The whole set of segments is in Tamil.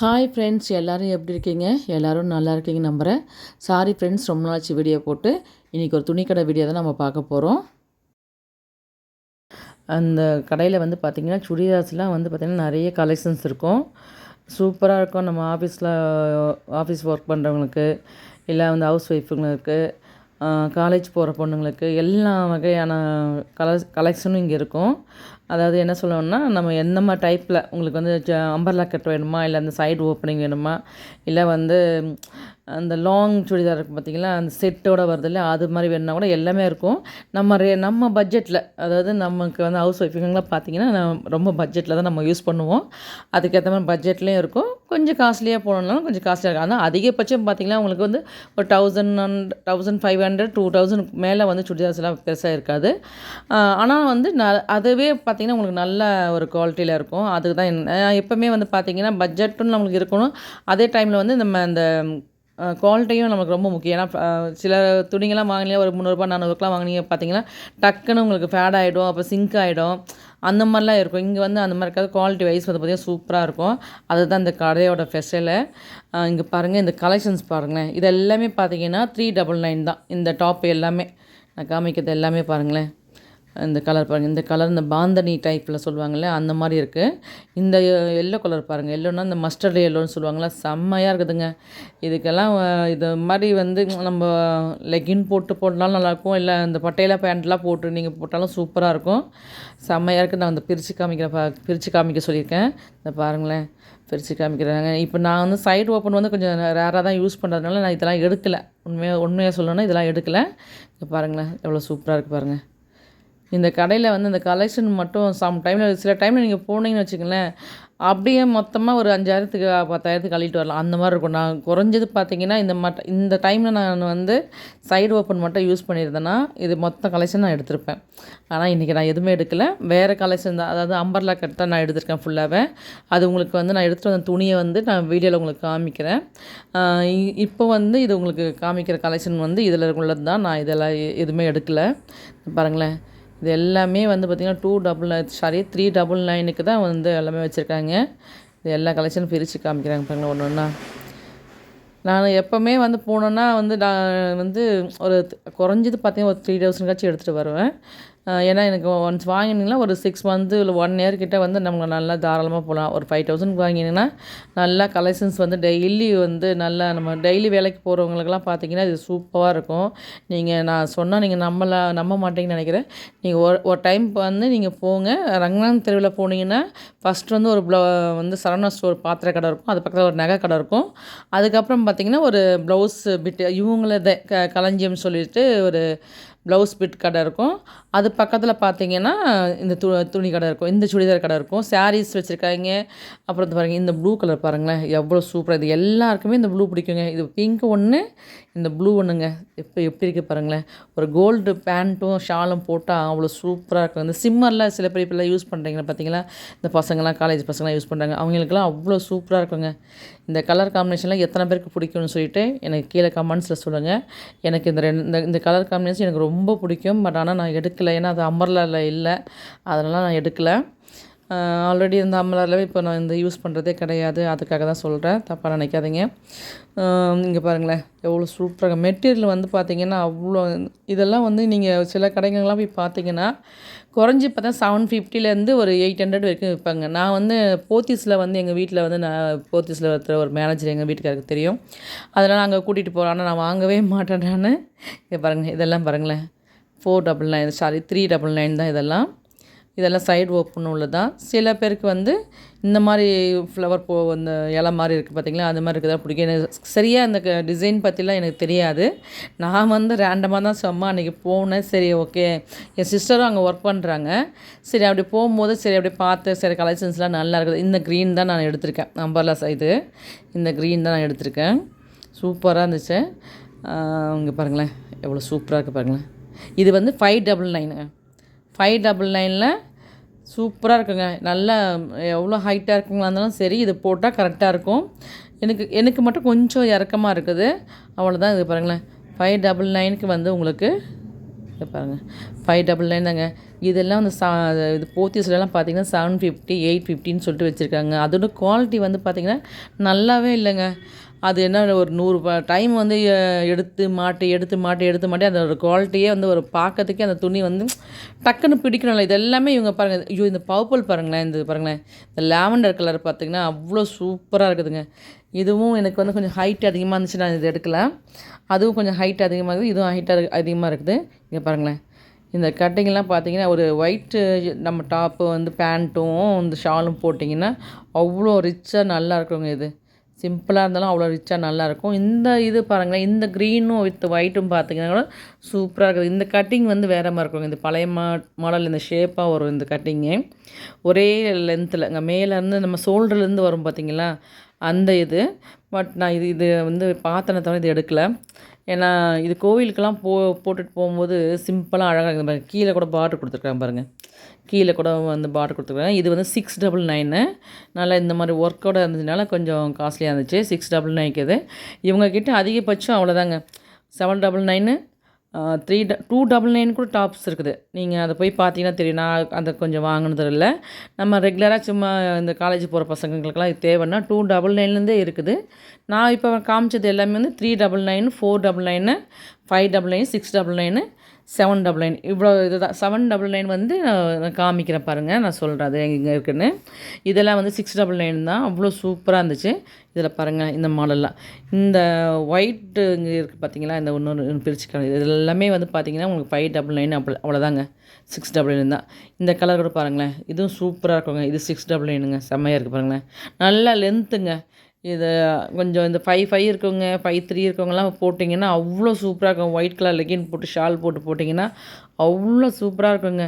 ஹாய் ஃப்ரெண்ட்ஸ் எல்லோரும் எப்படி இருக்கீங்க? எல்லோரும் நல்லா இருக்கீங்க நம்புகிறேன் சாரி ஃப்ரெண்ட்ஸ் ரொம்ப நாளாச்சு வீடியோ போட்டு. இன்றைக்கி ஒரு துணிக்கடை வீடியோ தான் நம்ம பார்க்க போகிறோம் அந்த கடையில் வந்து பார்த்திங்கன்னா சுடிதார்ஸ்லாம் வந்து பார்த்திங்கன்னா நிறைய கலெக்ஷன்ஸ் இருக்கும். சூப்பராக இருக்கும். நம்ம ஆஃபீஸில் ஆஃபீஸ் ஒர்க் பண்ணுறவங்களுக்கு இல்லை வந்து ஹவுஸ் ஒய்ஃபுங்களுக்கு காலேஜ் போகிற பொண்ணுங்களுக்கு எல்லா வகையான கலர்ஸ் கலெக்ஷனும் இங்கே இருக்கும். அதாவது என்ன சொல்லணும்னா நம்ம என்னம்மா டைப்பில் உங்களுக்கு வந்து ஜ அம்பர்லா கட் வேணுமா? இல்லை அந்த சைடு ஓப்பனிங் வேணுமா? இல்லை வந்து அந்த லாங் சுடிதார் இருக்கும் பார்த்தீங்களா அந்த செட்டோட வருது இல்லை அது மாதிரி வேணுன்னா கூட எல்லாமே இருக்கும். நம்ம ரே நம்ம பட்ஜெட்டில் அதாவது நமக்கு வந்து ஹவுஸ் ஒய்ஃபுங்கெலாம் பார்த்திங்கன்னா ரொம்ப பட்ஜெட்டில் தான் நம்ம யூஸ் பண்ணுவோம். அதுக்கேற்ற மாதிரி பட்ஜெட்லேயும் இருக்கும். கொஞ்சம் காஸ்ட்லியாக போனோம்னாலும் கொஞ்சம் காஸ்ட்லியாக இருக்கும். ஆனால் அதிகபட்சம் பார்த்திங்கன்னா உங்களுக்கு வந்து ஒரு thousand and thousand five hundred two thousand மேலே வந்து சுடிதார்ஸ்லாம் பெருசாக இருக்காது. ஆனால் வந்து ந அதுவே பார்த்திங்கன்னா உங்களுக்கு நல்ல ஒரு குவாலிட்டியில் இருக்கும். அதுக்கு தான் எப்போவுமே வந்து பார்த்திங்கன்னா பட்ஜெட்டும் நம்மளுக்கு இருக்கணும். அதே டைமில் வந்து நம்ம அந்த குவாலிட்டியும் நமக்கு ரொம்ப முக்கியம். ஏன்னா சில துணிங்கெல்லாம் வாங்கினீங்க ஒரு முந்நூறுபா நானூறுக்கெலாம் வாங்கினீங்க பார்த்தீங்கன்னா டக்குன்னு உங்களுக்கு ஃபேட் ஆகிடும் அப்போ சிங்க் ஆகிடும் அந்த மாதிரிலாம் இருக்கும். இங்கே வந்து அந்த மாதிரி இருக்காது. குவாலிட்டி வைஸ் வந்து பார்த்திங்கன்னா சூப்பராக இருக்கும். அதுதான் இந்த கடையோட ஸ்பெஷலு இங்கே பாருங்கள் இந்த கலெக்ஷன்ஸ் பாருங்களேன். இது எல்லாமே பார்த்தீங்கன்னா த்ரீ டபுள் நைன் தான். இந்த டாப் எல்லாமே. நான் காமிக்கிறது எல்லாமே பாருங்களேன். இந்த கலர் பாருங்கள் இந்த கலர் இந்த பாந்தனி டைப்பில் சொல்லுவாங்கள்ல அந்த மாதிரி இருக்குது இந்த எல்லோ கலர் பாருங்கள் எல்லோன்னா இந்த மஸ்டர்டு எல்லோன்னு சொல்லுவாங்களா செம்மையாக இருக்குதுங்க. இதுக்கெல்லாம் இது மாதிரி வந்து நம்ம லெகின் போட்டு போட்டாலும் நல்லாயிருக்கும் இல்லை இந்த பட்டையில பேண்ட்லாம் போட்டு நீங்கள் போட்டாலும் சூப்பராக இருக்கும். செம்மையாக இருக்குது நான் வந்து பிரித்து காமிக்கிறேன் பிரித்து காமிக்க சொல்லியிருக்கேன். இந்த பாருங்களேன். பிரித்து காமிக்கிறாங்க. இப்போ நான் வந்து சைடு ஓப்பன் வந்து கொஞ்சம் ரேராக தான் யூஸ் பண்ணுறதுனால நான் இதெல்லாம் எடுக்கலை. உண்மையாக உண்மையாக சொல்லணும்னா இதெல்லாம் எடுக்கலை. இங்கே பாருங்களேன். எவ்வளோ சூப்பராக இருக்குது பாருங்கள் இந்த கடையில் வந்து இந்த கலெக்ஷன் மட்டும் சம் டைமில் சில டைமில் நீங்கள் போனீங்கன்னு வச்சுக்கங்களேன் அப்படியே மொத்தமாக ஒரு அஞ்சாயிரத்துக்கு பத்தாயிரத்துக்கு கழிட்டு வரலாம். அந்த மாதிரி இருக்கும். நான் குறைஞ்சது பார்த்தீங்கன்னா இந்த மட்ட இந்த டைமில் நான் வந்து சைடு ஓப்பன் மட்டும் யூஸ் பண்ணியிருந்தேன்னா இது மொத்த கலெக்ஷன் நான் எடுத்திருப்பேன். ஆனால் இன்றைக்கி நான் எதுவுமே எடுக்கலை. வேறு கலெக்ஷன் தான். அதாவது அம்பர்லா கட் தான் நான் எடுத்திருக்கேன் ஃபுல்லாகவே அது உங்களுக்கு வந்து நான் எடுத்துகிட்டு வந்த துணியை வந்து நான் வீடியோவில் உங்களுக்கு காமிக்கிறேன். இப்போ வந்து இது உங்களுக்கு காமிக்கிற கலெக்ஷன் வந்து இதில் உள்ளது தான் நான் இதெல்லாம் எதுவுமே எடுக்கலை. பாருங்களேன். இது எல்லாமே வந்து பார்த்திங்கன்னா two double sorry three double நைனுக்கு தான் வந்து எல்லாமே வச்சுருக்காங்க. இது எல்லா கலெக்ஷனும் பிரித்து காமிக்கிறாங்க பாருங்கள் ஒன்று ஒன்றா நான் எப்போவுமே வந்து போனோன்னா வந்து நான் வந்து ஒரு குறைஞ்சது பார்த்தீங்கன்னா ஒரு த்ரீ தௌசண்ட்காச்சும் எடுத்துகிட்டு வருவேன். ஏன்னா எனக்கு ஒன்ஸ் வாங்கினீங்கன்னா ஒரு சிக்ஸ் மந்த்து இல்லை ஒன் இயர் கிட்டே வந்து நம்ம நல்லா தாராளமாக போகலாம் ஒரு ஃபைவ் தௌசண்ட் வாங்கினீங்கன்னா நல்லா கலெக்ஷன்ஸ் வந்து டெய்லி வந்து நல்லா நம்ம டெய்லி வேலைக்கு போகிறவங்களுக்குலாம் பார்த்தீங்கன்னா இது சூப்பராக இருக்கும். நீங்கள் நான் சொன்னால் நீங்கள் நம்மளை நம்ப மாட்டீங்கன்னு நினைக்கிறேன். நீங்கள் ஒரு ஒரு டைம் வந்து நீங்கள் போங்க. ரங்கநாத் தெருவில் போனீங்கன்னா ஃபஸ்ட் வந்து ஒரு ப்ளவு வந்து சரவணா ஸ்டோர் பாத்திர கடை இருக்கும். அது பக்கத்தில் ஒரு நகை கடை இருக்கும். அதுக்கப்புறம் பார்த்திங்கன்னா ஒரு ப்ளவுஸ் பிட்டு இவங்களத க களஞ்சியம் சொல்லிட்டு ஒரு ப்ளவுஸ் பிட் கடை இருக்கும். அது பக்கத்தில் பார்த்தீங்கன்னா இந்த து துணி கடை இருக்கும். இந்த சுடிதார் கடை இருக்கும். சாரீஸ் வச்சுருக்காங்க. அப்புறம் பாருங்கள் இந்த ப்ளூ கலர் பாருங்களேன். எவ்வளோ சூப்பராக இது. எல்லாருக்குமே இந்த ப்ளூ பிடிக்குங்க. இது பிங்க் ஒன்று இந்த ப்ளூ ஒன்றுங்க எப்போ எப்படி இருக்குது பாருங்களேன். ஒரு கோல்டு பேண்ட்டும் ஷாலும் போட்டால் அவ்வளோ சூப்பராக இருக்கும். இந்த சிம்மரில் சில பேர் இப்போல்லாம் யூஸ் பண்ணுறீங்க பார்த்தீங்களா இந்த பசங்களாம் காலேஜ் பசங்களாம் யூஸ் பண்ணுறாங்க அவங்களுக்குலாம் அவ்வளோ சூப்பராக இருக்குங்க. இந்த கலர் காம்பினேஷன்லாம் எத்தனை பேருக்கு பிடிக்கும்னு சொல்லிட்டு எனக்கு கீழே கமெண்ட்ஸில் சொல்லுங்கள் எனக்கு இந்த ரெண்டு இந்த கலர் காம்பினேஷன் எனக்கு ரொம்ப ரொம்ப பிடிக்கும். பட் ஆனால் நான் எடுக்கலை. ஏன்னா அது அம்பர்லாவில் இல்லை. அதனால் நான் எடுக்கலை. ஆல்ரெடி இந்த அம்பர்லாவில் இப்போ நான் இந்த யூஸ் பண்ணுறதே கிடையாது. அதுக்காக தான் சொல்கிறேன் தப்பாக நினைக்காதீங்க. இங்கே பாருங்களேன். எவ்வளோ சூப்பராக மெட்டீரியல் வந்து பார்த்திங்கன்னா அவ்வளோ இதெல்லாம் வந்து நீங்கள் சில கடைகள்லாம் போய் பார்த்தீங்கன்னா குறைஞ்சி பார்த்தா செவன் ஃபிஃப்டிலேருந்து ஒரு எயிட் ஹண்ட்ரட் வரைக்கும் விற்பாங்க. நான் வந்து போத்தீஸில் வந்து எங்கள் வீட்டில் வந்து நான் போத்தீஸில் இருக்கிற ஒரு மேனேஜர் எங்கள் வீட்டுக்காருக்கு தெரியும். அதெல்லாம் நாங்கள் கூட்டிகிட்டு போகிறோம் ஆனால் நான் வாங்கவே மாட்டேன் நான். இங்கே பாருங்கள் இதெல்லாம் பாருங்களேன். Four double nine sorry three double nine தான் இதெல்லாம். இதெல்லாம் சைடு ஓப்பன் உள்ளதான் சில பேருக்கு வந்து இந்த மாதிரி ஃப்ளவர் போ அந்த இலை மாதிரி இருக்குது பார்த்திங்களா அது மாதிரி இருக்குதா பிடிக்கும். எனக்கு சரியாக அந்த டிசைன் பற்றிலாம் எனக்கு தெரியாது. நான் வந்து ரேண்டமாக தான் சும்மா அன்றைக்கி போனேன். சரி ஓகே என் சிஸ்டரும் அங்கே ஒர்க் பண்ணுறாங்க சரி அப்படி போகும்போது சரி அப்படி பார்த்து சரி கலெக்ஷன்ஸ்லாம் நல்லா இருக்குது. இந்த க்ரீன் தான் நான் எடுத்திருக்கேன். அம்பர்லா இது. இந்த க்ரீன் தான் நான் எடுத்திருக்கேன். சூப்பராக இருந்துச்சு. இங்கே பாருங்களேன். எவ்வளோ சூப்பராக இருக்குது பாருங்களேன். இது வந்து five double nine five double நைனில் சூப்பராக இருக்குங்க நல்லா எவ்வளோ ஹைட்டாக இருக்குங்களா இருந்தாலும் சரி இது போட்டால் கரெக்டாக இருக்கும். எனக்கு எனக்கு மட்டும் கொஞ்சம் இறக்கமாக இருக்குது. அவ்வளோதான் இது பாருங்களேன். ஃபைவ் டபுள் நைனுக்கு வந்து உங்களுக்கு இது பாருங்கள் ஃபைவ் டபுள் நைன் தாங்க. இதெல்லாம் வந்து சா இது போத்தீஸ்லலாம் பார்த்தீங்கன்னா செவன் ஃபிஃப்டி எயிட் ஃபிஃப்டின்னு சொல்லிட்டு வச்சுருக்காங்க. அதோட குவாலிட்டி வந்து பார்த்திங்கன்னா நல்லாவே இல்லைங்க. அது என்ன ஒரு நூறு டைம் வந்து எடுத்து மாட்டி எடுத்து மாட்டி எடுத்து மாட்டி அதோட குவாலிட்டியே வந்து ஒரு பார்க்கறதுக்கே அந்த துணி வந்து டக்குன்னு பிடிக்கணும்ல. இது எல்லாமே இவங்க பாருங்கள் ஐயோ இந்த பவுப்பல் பாருங்களேன் இந்த பாருங்களேன். இந்த லாவெண்டர் கலர் பார்த்திங்கன்னா அவ்வளோ சூப்பராக இருக்குதுங்க. இதுவும் எனக்கு வந்து கொஞ்சம் ஹைட் அதிகமாக இருந்துச்சு நான் இது எடுக்கல. அதுவும் கொஞ்சம் ஹைட் அதிகமாக இருக்குது. இதுவும் ஹைட் அதிகமாக இருக்குது. இங்கே பாருங்களேன். இந்த கட்டிங்லாம் பார்த்தீங்கன்னா ஒரு ஒயிட்டு நம்ம டாப்பு வந்து பேண்ட்டும் இந்த ஷாலும் போட்டிங்கன்னா அவ்வளோ ரிச்சாக நல்லா இருக்குங்க இது. சிம்பிளாக இருந்தாலும் அவ்வளோ ரிச்சாக நல்லாயிருக்கும். இந்த இது பாருங்களேன் இந்த க்ரீனும் வித் ஒயிட்டும் பார்த்தீங்கன்னா கூட சூப்பராக இருக்குது. இந்த கட்டிங் வந்து வேறு மாதிரி இருக்குங்க. இந்த பழைய மா மாடல் இந்த ஷேப்பாக வரும் இந்த கட்டிங்கு ஒரே லென்த்தில் இங்கே மேலேருந்து நம்ம ஷோல்டர்லேருந்து வரும் பார்த்தீங்களா அந்த இது. பட் நான் இது இது வந்து பார்த்தனை தவிர இது எடுக்கலை. ஏன்னா இது கோவிலுக்கெல்லாம் போ போட்டுட்டு போகும்போது சிம்பிளாக அழகாக இருக்குது கீழே கூட பார்டர் கொடுத்துருக்காங்க பாருங்கள் கீழே கூட வந்து பார்டர் கொடுத்துருக்காங்க. இது வந்து சிக்ஸ் டபுள் நைனு நல்லா இந்த மாதிரி ஒர்க்கோட இருந்ததுனால கொஞ்சம் காஸ்ட்லியாக இருந்துச்சு. சிக்ஸ் டபுள் நைனுக்கு இது. இவங்கக்கிட்ட அதிகபட்சம் அவ்வளோதாங்க செவன் டபுள் நைனு த்ரீ ட டூ டபுள் நைன் கூட டாப்ஸ் இருக்குது. நீங்கள் அதை போய் பார்த்தீங்கன்னா தெரியும். நான் அதை கொஞ்சம் வாங்கினது இல்லை. நம்ம ரெகுலராக சும்மா இந்த காலேஜ் போகிற பசங்களுக்கெல்லாம் இது தேவைன்னா டூ டபுள் நைன்லேருந்தே இருக்குது. நான் இப்போ காமிச்சது எல்லாமே வந்து three double nine four double nine five double nine six double nine seven double nine இவ்வளோ இதுதான். செவன் டபுள் நைன் வந்து நான் காமிக்கிறேன் பாருங்கள் நான் சொல்கிறேன் அது எங்கே இருக்குன்னு. இதெல்லாம் வந்து சிக்ஸ் டபுள் நைன் தான். அவ்வளோ சூப்பராக இருந்துச்சு. இதில் பாருங்கள் இந்த மாடல்லாம். இந்த ஒயிட்டு இங்கே இருக்குது பார்த்தீங்களா இந்த இன்னொரு பிரிச்சு இது எல்லாமே வந்து பார்த்தீங்கன்னா உங்களுக்கு ஃபைவ் டபுள் நைன் அப்படி அவ்வளோதாங்க சிக்ஸ் டபுள் நைன் தான். இந்த கலர் கூட பாருங்களேன். இதுவும் சூப்பராக இருக்குங்க. இது சிக்ஸ் டபுள் நைனுங்க செம்மையாக இருக்குது பாருங்களேன். நல்லா லென்த்துங்க இது கொஞ்சம் இந்த ஃபைவ் ஃபைவ் இருக்கவங்க ஃபைவ் த்ரீ இருக்கவங்கலாம் போட்டிங்கன்னா அவ்வளோ சூப்பராக இருக்கும். ஒயிட் கலர் லெகின் போட்டு ஷால் போட்டு போட்டிங்கன்னா அவ்வளோ சூப்பராக இருக்குங்க.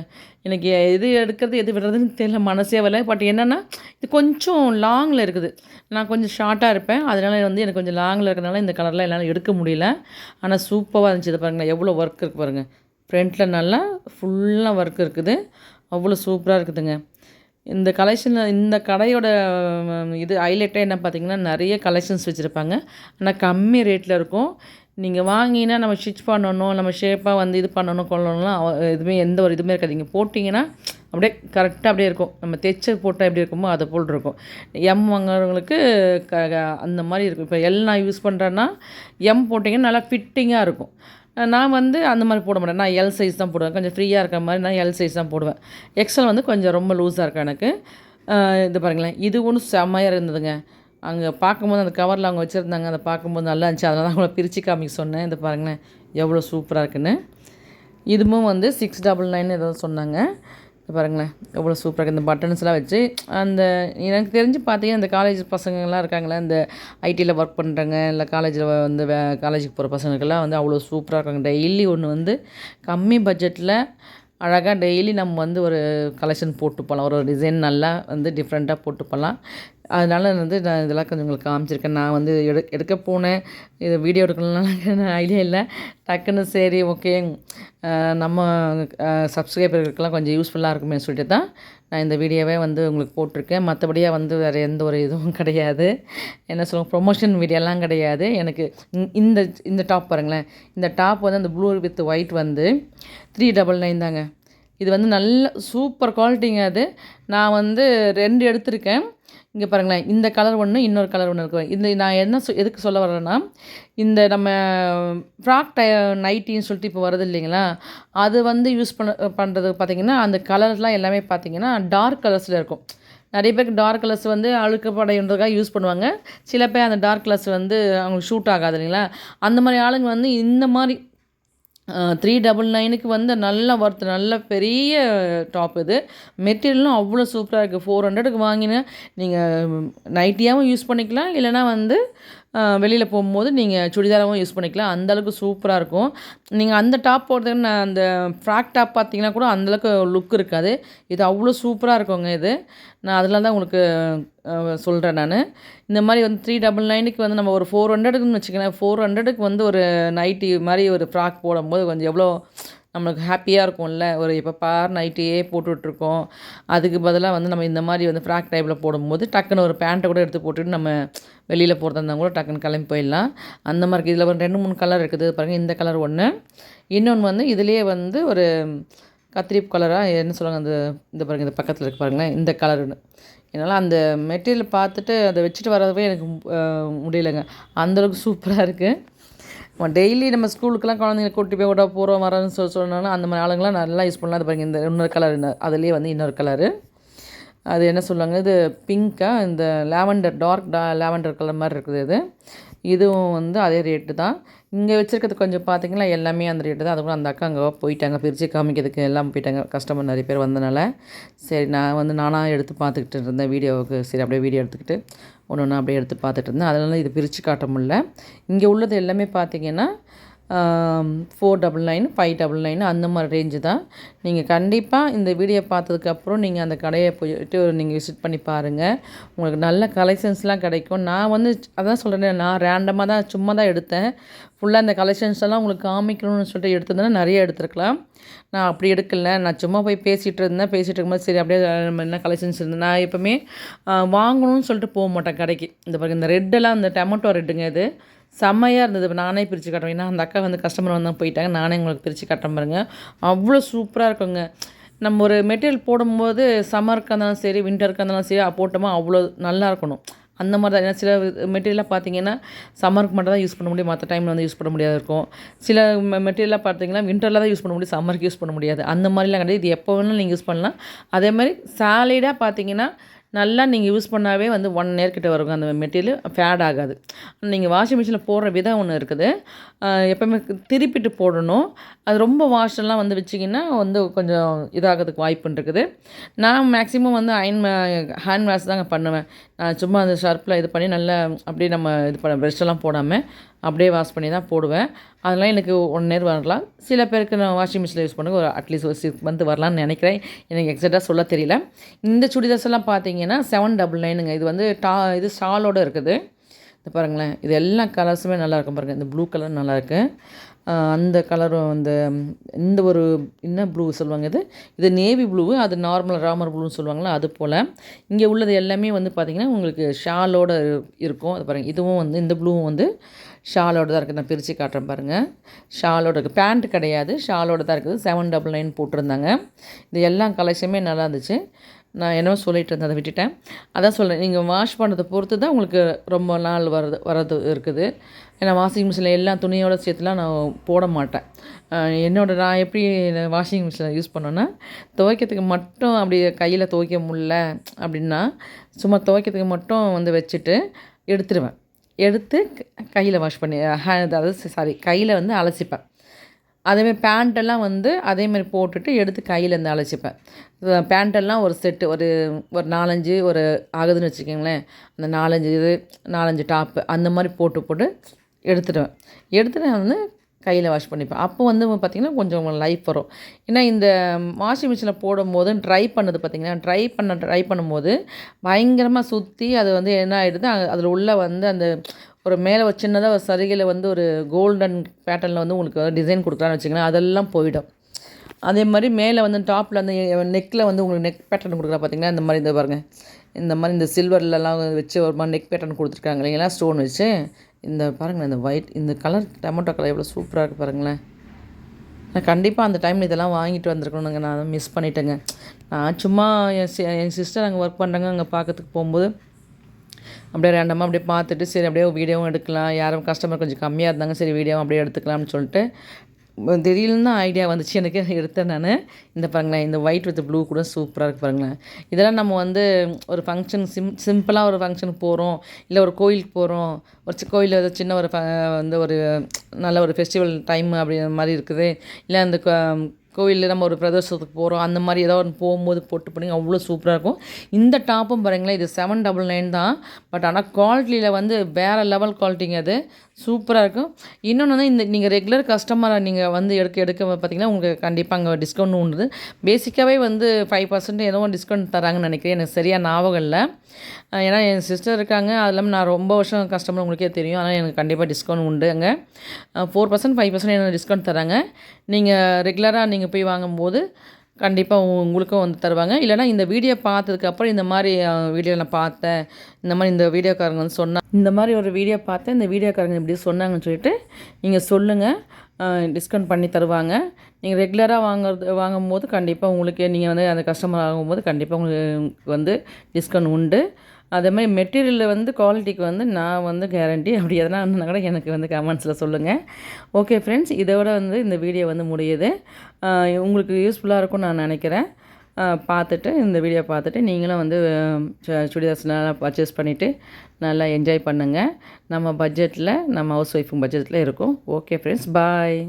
எனக்கு எது எடுக்கிறது எது விடுறதுன்னு தெரியல மனசே வரல. பட் என்னென்னா இது கொஞ்சம் லாங்கில் இருக்குது. நான் கொஞ்சம் ஷார்ட்டாக இருப்பேன். அதனால வந்து எனக்கு கொஞ்சம் லாங்கில் இருக்கிறனால இந்த கலரெலாம் என்னால் எடுக்க முடியல. ஆனால் சூப்பராக இருந்துச்சு. இதை பாருங்களேன். எவ்வளோ ஒர்க் இருக்குது பாருங்கள் ஃப்ரண்ட்டில் நல்லா ஃபுல்லாக ஒர்க் இருக்குது. அவ்வளோ சூப்பராக இருக்குதுங்க. இந்த கலெக்ஷனில் இந்த கடையோட இது ஹைலைட்டாக என்ன பார்த்தீங்கன்னா நிறைய கலெக்ஷன்ஸ் வச்சுருப்பாங்க. ஆனால் கம்மி ரேட்டில் இருக்கும். நீங்கள் வாங்கினா நம்ம ஸ்டிச் பண்ணணும் நம்ம ஷேப்பாக வந்து இது பண்ணணும் கொள்ளணும்லாம் எதுவுமே எந்த ஒரு இதுவுமே இருக்காது. நீங்கள் போட்டிங்கன்னா அப்படியே கரெக்டாக அப்படியே இருக்கும். நம்ம தைச்ச போட்டால் எப்படி இருக்குமோ அதை போல் இருக்கும். எம் வாங்குறவங்களுக்கு க க- அந்த மாதிரி இருக்கும். இப்போ எல் நான் யூஸ் பண்ணுறேன்னா எம் போட்டிங்கன்னா நல்லா ஃபிட்டிங்காக இருக்கும். நான் வந்து அந்த மாதிரி போட மாட்டேன். நான் எல் சைஸ் தான் போடுவேன். கொஞ்சம் ஃப்ரீயாக இருக்கிற மாதிரி நான் எல் சைஸ் தான் போடுவேன். எக்ஸல் வந்து கொஞ்சம் ரொம்ப லூஸாக இருக்கும் எனக்கு. இது பாருங்களேன். இது ஒன்றும் செம்மையாக இருந்ததுங்க. அங்கே பார்க்கும்போது அந்த கவரில் அவங்க வச்சுருந்தாங்க. அதை பார்க்கும்போது நல்லா இருந்துச்சு. அதனால் தான் அவங்கள பிரித்து காமிக்க சொன்னேன். இது பாருங்களேன். எவ்வளோ சூப்பராக இருக்குன்னு. இதுவும் வந்து சிக்ஸ் டபுள் நைன் ஏதாவது சொன்னாங்க. பாருங்களேன் எவ்வளோ சூப்பராக இருக்குது இந்த பட்டன்ஸ்லாம் வச்சு அந்த எனக்கு தெரிஞ்சு பார்த்தீங்கன்னா இந்த காலேஜ் பசங்கள்லாம் இருக்காங்களே இந்த ஐடியில் ஒர்க் பண்ணுறாங்க இல்லை காலேஜில் வந்து வே காலேஜுக்கு போகிற பசங்களுக்கெல்லாம் வந்து அவ்வளோ சூப்பராக இருக்காங்க. டெய்லி ஒன்று வந்து கம்மி பட்ஜெட்டில் அழகாக டெய்லி நம்ம வந்து ஒரு கலெக்ஷன் போட்டு போகலாம் ஒரு டிசைன் நல்லா வந்து டிஃப்ரெண்ட்டாக போட்டு போகலாம் அதனால் வந்து நான் இதெல்லாம் கொஞ்சம் உங்களுக்கு காமிச்சிருக்கேன். நான் வந்து எடு எடுக்க போனேன். இது வீடியோ எடுக்கணும்லாம் ஐடியா இல்லை. டக்குன்னு சரி ஓகே நம்ம சப்ஸ்கிரைபர்களுக்கெல்லாம் கொஞ்சம் யூஸ்ஃபுல்லாக இருக்குமே சொல்லிட்டு தான் நான் இந்த வீடியோவே வந்து உங்களுக்கு போட்டிருக்கேன். மற்றபடியாக வந்து வேறு எந்த ஒரு இதுவும் கிடையாது. என்ன சொல்லுவோம் ப்ரொமோஷன் வீடியோலாம் கிடையாது. எனக்கு இந்த இந்த டாப் பாருங்களேன். இந்த டாப் வந்து அந்த ப்ளூ வித் ஒயிட் வந்து த்ரீ டபுள் நைன் தாங்க. இது வந்து நல்ல சூப்பர் குவாலிட்டிங்க அது. நான் வந்து ரெண்டு எடுத்திருக்கேன். இங்கே பாருங்களேன் இந்த கலர் ஒன்று இன்னொரு கலர் ஒன்று இருக்கு. இந்த நான் என்ன சொ எதுக்கு சொல்ல வரேன்னா இந்த நம்ம ஃப்ராக் டை நைட்டின்னு சொல்லிட்டு இப்போ வருது இல்லைங்களா அது வந்து யூஸ் பண்ண பண்ணுறது பார்த்திங்கன்னா அந்த கலர்லாம் எல்லாமே பார்த்தீங்கன்னா டார்க் கலர்ஸில் இருக்கும். நிறைய பேருக்கு டார்க் கலர்ஸ் வந்து அழுக்கு படைன்றதுக்காக யூஸ் பண்ணுவாங்க. சில பேர் அந்த டார்க் கலர்ஸ் வந்து அவங்களுக்கு ஷூட் ஆகாது இல்லைங்களா. அந்த மாதிரி ஆளுங்க வந்து இந்த மாதிரி த்ரீ டபுள் நைனுக்கு வந்து நல்ல ஒர்த் நல்ல பெரிய டாப் இது. மெட்டீரியலும் அவ்வளோ சூப்பராக இருக்குது ஃபோர் ஹண்ட்ரடுக்கு வாங்கினா நீங்கள் நைட்டியாகவும் யூஸ் பண்ணிக்கலாம். இல்லைனா வந்து வெளியில் போகும்போது நீங்கள் சுடிதாராகவும் யூஸ் பண்ணிக்கலாம். அந்தளவுக்கு சூப்பராக இருக்கும். நீங்கள் அந்த டாப் போடுறதுக்கு நான் அந்த ஃப்ராக் டாப் பார்த்தீங்கன்னா கூட அந்தளவுக்கு லுக் இருக்காது. இது அவ்வளோ சூப்பராக இருக்குங்க இது. நான் அதில் தான் உங்களுக்கு சொல்கிறேன் நான். இந்த மாதிரி வந்து த்ரீ டபுள் நைனுக்கு வந்து நம்ம ஒரு ஃபோர் ஹண்ட்ரடுக்குன்னு வச்சுக்கோங்களேன். ஃபோர் ஹண்ட்ரடுக்கு வந்து ஒரு நைட்டி மாதிரி ஒரு ஃப்ராக் போடும்போது கொஞ்சம் எவ்வளோ நம்மளுக்கு ஹாப்பியாக இருக்கும்ல. ஒரு எப்போ பார் நைட்டே போட்டுட்ருக்கோம். அதுக்கு பதிலாக வந்து நம்ம இந்த மாதிரி வந்து ஃப்ராக் டைப்பில் போடும்போது டக்குன்னு ஒரு பேண்ட்டை கூட எடுத்து போட்டுட்டு நம்ம வெளியில் போகிறதா இருந்தால் கூட டக்குன்னு கிளம்பி போயிடலாம். அந்த மாதிரி இருக்குது இதில் ஒரு ரெண்டு மூணு கலர் இருக்குது. பாருங்கள் இந்த கலர் ஒன்று இன்னொன்று வந்து இதுலேயே வந்து ஒரு கத்திரி கலராக என்ன சொல்லுவாங்க அந்த இந்த பாருங்கள் இந்த பக்கத்தில் இருக்கு பாருங்களேன் இந்த கலருன்னு என்னால் அந்த மெட்டீரியல் பார்த்துட்டு அதை வச்சுட்டு வரவே எனக்கு முடியலைங்க. அந்தளவுக்கு சூப்பராக இருக்குது டெய்லி நம்ம ஸ்கூலுக்கெல்லாம் குழந்தைங்க கூட்டி போய் விட போகிறோம் வரோம்னு சொல்லி சொன்னாலும் அந்த மாதிரி ஆளுங்களாம் நல்லா யூஸ் பண்ணலாம். அது பாருங்க இந்த இன்னொரு கலர் அதுலேயே வந்து இன்னொரு கலரு அது என்ன சொல்லுவாங்க இது பிங்க்காக இந்த லாவெண்டர் டார்க் டா லாவெண்டர் கலர் மாதிரி இருக்குது இது. இதுவும் வந்து அதே ரேட்டு தான். இங்கே வச்சுருக்கிறது கொஞ்சம் பார்த்திங்கன்னா எல்லாமே அந்த ரேட்டு தான். அதுக்கப்புறம் அந்த அக்கா அங்கே போயிட்டாங்க. பிரித்து காமிக்கிறதுக்கு எல்லாம் போயிட்டாங்க. கஸ்டமர் நிறைய பேர் வந்தனால. சரி நான் வந்து நானாக எடுத்து பார்த்துக்கிட்டு இருந்தேன். வீடியோவுக்கு சரி அப்படியே வீடியோ எடுத்துக்கிட்டு ஒன்று ஒன்று அப்படியே எடுத்து பார்த்துட்டு இருந்தேன். அதனால் இது பிரித்து காட்ட முடியல. இங்கே உள்ளது எல்லாமே பார்த்தீங்கன்னா four double nine five double nine அந்த மாதிரி ரேஞ்சு தான். நீங்கள் கண்டிப்பாக இந்த வீடியோ பார்த்ததுக்கப்புறம் நீங்கள் அந்த கடையை போயிட்டு நீங்கள் விசிட் பண்ணி பாருங்கள் உங்களுக்கு நல்ல கலெக்ஷன்ஸ்லாம் கிடைக்கும். நான் வந்து அதான் சொல்கிறேன் நான் ரேண்டமாக தான் சும்மா தான் எடுத்தேன். ஃபுல்லாக அந்த கலெக்ஷன்ஸ் எல்லாம் உங்களுக்கு காமிக்கணும்னு சொல்லிட்டு எடுத்திருந்தேன்னா நிறைய எடுத்துருக்கலாம். நான் அப்படி எடுக்கல. நான் சும்மா போய் பேசிகிட்டு இருந்தேன். பேசிகிட்டு இருக்கும்போது சரி அப்படியே நம்ம என்ன கலெக்ஷன்ஸ் இருந்தது நான் எப்போவுமே வாங்கணும்னு சொல்லிட்டு போக மாட்டேன் கடைக்கு. இந்த பாருங்க இந்த ரெட்டெல்லாம் இந்த டொமேட்டோ ரெட்டுங்க இது. செம்மையாக இருந்தது. இப்போ நானே பிரித்து காட்டுறேன். ஏன்னா அந்த அக்கா வந்து கஸ்டமர் வந்தால் போயிட்டாங்க. நானே உங்களுக்கு பிரித்து காட்டுறேன் பாருங்க. அவ்வளோ சூப்பராக இருக்குங்க. நம்ம ஒரு மெட்டீரியல் போடும்போது சம்மருக்கு இருந்தாலும் சரி வின்டருக்கு இருந்தாலும் சரி போட்டோமா அவ்வளோ நல்லா இருக்கணும். அந்த மாதிரி தான். ஏன்னா சில மெட்டீரியலாக பார்த்தீங்கன்னா சம்மருக்கு மட்டும் தான் யூஸ் பண்ண முடியும். மற்ற டைமில் வந்து யூஸ் பண்ண முடியாது இருக்கும். சில மெட்டீரியலாக பார்த்தீங்கன்னா வின்டரில் தான் யூஸ் பண்ண முடியும். சம்மருக்கு யூஸ் பண்ண முடியாது. அந்த மாதிரிலாம் கிடையாது. இது எப்போ வேணாலும் நீங்கள் யூஸ் பண்ணலாம். அதே மாதிரி சாலிடாக பார்த்தீங்கன்னா நல்லா நீங்கள் யூஸ் பண்ணாவே வந்து ஒன் இயர் கிட்ட வரும் அந்த மெட்டீரியல் ஃபேட் ஆகாது. நீங்கள் வாஷிங் மிஷினில் போடுற விதம் ஒன்று இருக்குது. எப்போவுமே திருப்பிட்டு போடணும். அது ரொம்ப வாஷெல்லாம் வந்து வச்சிங்கன்னா வந்து கொஞ்சம் இதாகிறதுக்கு வாய்ப்பு இருக்குது. நான் மேக்ஸிமம் வந்து அயன் ஹேண்ட் வாஷ் தாங்க பண்ணுவேன். சும்மா அந்த ஷர்ப்பில் இது பண்ணி நல்லா அப்படியே நம்ம இது பண்ண ப்ரெஷ்ஷெல்லாம் போடாமல் அப்படியே வாஷ் பண்ணி தான் போடுவேன். அதெல்லாம் எனக்கு ஒன் இயர் வரலாம். சில பேருக்கு நான் வாஷிங் மிஷினில் யூஸ் பண்ண ஒரு அட்லீஸ்ட் ஒரு சிக்ஸ் மந்த் வரலாம்னு நினைக்கிறேன். எனக்கு எக்ஸாக்டாக சொல்ல தெரியல. இந்த சுடிதார்ஸ் எல்லாம் பார்த்தீங்கன்னா செவன் டபுள் நைனுங்க இது வந்து டா இது ஷாலோட இருக்குது. இது பாருங்களேன். இது எல்லா கலர்ஸுமே நல்லாயிருக்கும் பாருங்கள் இந்த ப்ளூ கலர் நல்லாயிருக்கு அந்த கலரும் அந்த இந்த ஒரு என்ன ப்ளூ சொல்லுவாங்க இது. இது நேவி ப்ளூவு அது நார்மல் ராமர் ப்ளூன்னு சொல்லுவாங்களா அது போல். இங்கே உள்ளது எல்லாமே வந்து பார்த்திங்கன்னா உங்களுக்கு ஷாலோட இருக்கும். அது பாருங்கள் இதுவும் வந்து இந்த ப்ளூவும் வந்து ஷாலோட தான் இருக்குது நான் பிரித்து காட்டுறேன் பாருங்கள் ஷாலோட இருக்குது பேண்ட் கிடையாது. ஷாலோட தான் இருக்குது. செவன் டபுள் நைன் போட்டிருந்தாங்க. இது எல்லா கலெக்ஷனுமே நல்லா இருந்துச்சு. நான் என்னவோ சொல்லிட்டு இருந்தேன் அதை விட்டுட்டேன். அதான் சொல்கிறேன் நீங்கள் வாஷ் பண்ணுறதை பொறுத்து தான் உங்களுக்கு ரொம்ப நாள் வரது வரது இருக்குது. ஏன்னா வாஷிங் மிஷினில் எல்லா துணியோட சேர்த்துலாம் நான் போட மாட்டேன். என்னோட நான் எப்படி வாஷிங் மிஷினை யூஸ் பண்ணேன்னா துவைக்கிறதுக்கு மட்டும் அப்படி கையில் துவைக்க முடில அப்படின்னா சும்மா துவைக்கிறதுக்கு மட்டும் வந்து வச்சுட்டு எடுத்துருவேன். எடுத்து கையில் வாஷ் பண்ணி ஹே- அதாவது சாரி கையில் வந்து அலசிப்பேன். அதேமாதிரி பேண்ட்டெல்லாம் வந்து அதேமாதிரி போட்டுட்டு எடுத்து கையில் இருந்து அழைச்சிப்பேன் பேண்ட்டெல்லாம் ஒரு செட்டு ஒரு ஒரு நாலஞ்சு ஒரு ஆகுதுன்னு வச்சுக்கோங்களேன். அந்த நாலஞ்சு இது நாலஞ்சு டாப்பு அந்த மாதிரி போட்டு போட்டு எடுத்துடுவேன். எடுத்துட்டு நான் வந்து கையில் வாஷ் பண்ணிப்பேன். அப்போ வந்து பார்த்திங்கன்னா கொஞ்சம் லைஃப் வரும். ஏன்னா இந்த வாஷிங் மிஷினில் போடும்போது ட்ரை பண்ணது பார்த்திங்கன்னா ட்ரை பண்ண ட்ரை பண்ணும்போது பயங்கரமாக சுற்றி அது வந்து என்ன ஆகிடுது அதில் உள்ள வந்து அந்த ஒரு மேலே ஒரு சின்னதாக ஒரு சரிகையில் வந்து ஒரு கோல்டன் பேட்டர்னில் வந்து உங்களுக்கு டிசைன் கொடுக்குறான்னு வச்சுக்கலாம் அதெல்லாம் போயிடும். அதே மாதிரி மேலே வந்து டாப்பில் அந்த நெக்கில் வந்து உங்களுக்கு நெக் பேட்டர்ன் கொடுக்குறா பார்த்தீங்கன்னா இந்த மாதிரி இந்த பாருங்கள் இந்த மாதிரி இந்த சில்வர்லலாம் வச்சு ஒரு மாதிரி நெக் பேட்டர்ன் கொடுத்துருக்காங்க. இல்லைங்களா? ஸ்டோன் வச்சு. இந்த பாருங்களேன் இந்த ஒயிட் இந்த கலர் டொமேட்டோ கலர் எவ்வளோ சூப்பராக இருக்குது பாருங்களேன். நான் கண்டிப்பாக அந்த டைமில் இதெல்லாம் வாங்கிட்டு வந்திருக்கணுங்க. நான் அதை மிஸ் பண்ணிட்டேங்க. நான் சும்மா என் சி என் சிஸ்டர் அங்கே ஒர்க் பண்ணுறாங்க அங்கே பார்க்கறதுக்கு போகும்போது அப்படியே ரேண்டமாக அப்படியே பார்த்துட்டு சரி அப்படியே வீடியோவும் எடுக்கலாம். யாரும் கஸ்டமர் கொஞ்சம் கம்மியாக இருந்தாங்க சரி வீடியோவும் அப்படியே எடுத்துக்கலாம்னு சொல்லிட்டு திடீர்னு ஐடியா வந்துச்சு. எனக்கு எடுத்தேன் நான். இந்த பாருங்களேன் இந்த ஒயிட் வித் ப்ளூ கூட சூப்பராக இருக்கு பாருங்களேன். இதெல்லாம் நம்ம வந்து ஒரு ஃபங்க்ஷன் சிம் சிம்பிளாக ஒரு ஃபங்க்ஷனுக்கு போகிறோம் இல்லை ஒரு கோயிலுக்கு போகிறோம் ஒரு கோயிலில் ஏதோ சின்ன ஒரு வந்து ஒரு நல்ல ஒரு ஃபெஸ்டிவல் டைம் அப்படி மாதிரி இருக்குது. இல்லை அந்த கோவிலில் நம்ம ஒரு பிரதோஷத்துக்கு போகிறோம் அந்த மாதிரி ஏதோ ஒன்று போகும்போது போட்டு பண்ணி அவ்வளோ சூப்பராக இருக்கும். இந்த டாப்பும் பாருங்களேன் இது செவன் டபுள் நைன் தான். பட் ஆனால் குவாலிட்டியில் வந்து வேறு லெவல் குவாலிட்டிங்க அது. சூப்பராக இருக்கும். இன்னொன்று வந்து இந்த நீங்கள் ரெகுலர் கஸ்டமராக நீங்கள் வந்து எடுக்க எடுக்க பார்த்தீங்கன்னா உங்களுக்கு கண்டிப்பாக அங்கே டிஸ்கவுண்ட் உண்டு. பேசிக்காகவே வந்து ஃபைவ் பர்சன்ட் ஏதோ டிஸ்கவுண்ட் தராங்கன்னு நினைக்கிறேன். எனக்கு சரியாக ஞாபகம் இல்லை. ஏன்னா என் சிஸ்டர் இருக்காங்க. அது இல்லாமல் நான் ரொம்ப வருஷம் கஸ்டமர் உங்களுக்கே தெரியும். ஆனால் எனக்கு கண்டிப்பாக டிஸ்கவுண்ட் உண்டு அங்கே. ஃபோர் பர்சன்ட் ஃபைவ் பர்சன்ட் எனக்கு டிஸ்கவுண்ட் தராங்க. நீங்கள் ரெகுலராக நீங்கள் போய் வாங்கும்போது கண்டிப்பாக உங்களுக்கும் வந்து தருவாங்க. இல்லைனா இந்த வீடியோ பார்த்ததுக்கப்புறம் இந்த மாதிரி வீடியோ நான் பார்த்தேன். இந்த மாதிரி இந்த வீடியோக்காரங்க வந்து சொன்னால் இந்த மாதிரி ஒரு வீடியோ பார்த்தேன். இந்த வீடியோக்காரங்க இப்படி சொன்னாங்கன்னு சொல்லிட்டு நீங்கள் சொல்லுங்கள் டிஸ்கவுண்ட் பண்ணி தருவாங்க. நீங்கள் ரெகுலராக வாங்குறது வாங்கும்போது கண்டிப்பாக உங்களுக்கு நீங்கள் வந்து அந்த கஸ்டமர் ஆகும்போது கண்டிப்பாக உங்களுக்கு வந்து டிஸ்கவுண்ட் உண்டு. அதே மாதிரி மெட்டீரியலில் வந்து குவாலிட்டிக்கு வந்து நான் வந்து கேரண்டி அப்படி எதனா இருந்தால் கூட எனக்கு வந்து கமெண்ட்ஸில் சொல்லுங்கள் ஓகே ஃப்ரெண்ட்ஸ் இதோட வந்து இந்த வீடியோ வந்து முடியுது. உங்களுக்கு யூஸ்ஃபுல்லாக இருக்கும்னு நான் நினைக்கிறேன். பார்த்துட்டு இந்த வீடியோ பார்த்துட்டு நீங்களும் வந்து சுடிதார்ஸ் நல்லா பர்ச்சேஸ் பண்ணிவிட்டு நல்லா என்ஜாய் பண்ணுங்கள் நம்ம பட்ஜெட்டில் நம்ம ஹவுஸ் ஒய்ஃபும் பட்ஜெட்டில் இருக்கும். Okay friends bye